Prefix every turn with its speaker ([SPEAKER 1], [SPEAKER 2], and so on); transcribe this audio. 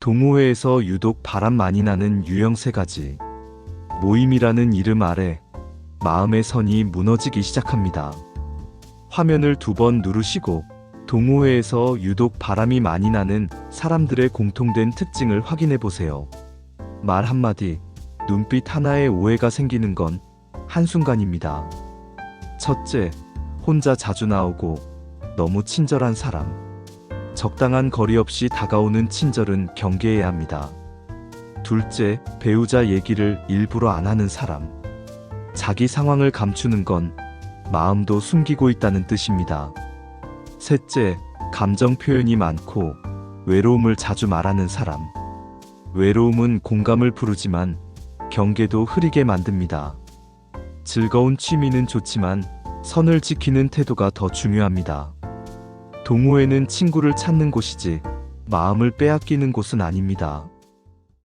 [SPEAKER 1] 동호회에서 유독 바람 많이 나는 유형 세 가지. 모임이라는 이름 아래 마음의 선이 무너지기 시작합니다. 화면을 두 번 누르시고 동호회에서 유독 바람이 많이 나는 사람들의 공통된 특징을 확인해 보세요. 말 한마디, 눈빛 하나에 오해가 생기는 건 한순간입니다. 첫째, 혼자 자주 나오고 너무 친절한 사람. 적당한 거리 없이 다가오는 친절은 경계해야 합니다. 둘째, 배우자 얘기를 일부러 안 하는 사람. 자기 상황을 감추는 건 마음도 숨기고 있다는 뜻입니다. 셋째, 감정 표현이 많고 외로움을 자주 말하는 사람. 외로움은 공감을 부르지만 경계도 흐리게 만듭니다. 즐거운 취미는 좋지만 선을 지키는 태도가 더 중요합니다. 동호회는 친구를 찾는 곳이지 마음을 빼앗기는 곳은 아닙니다.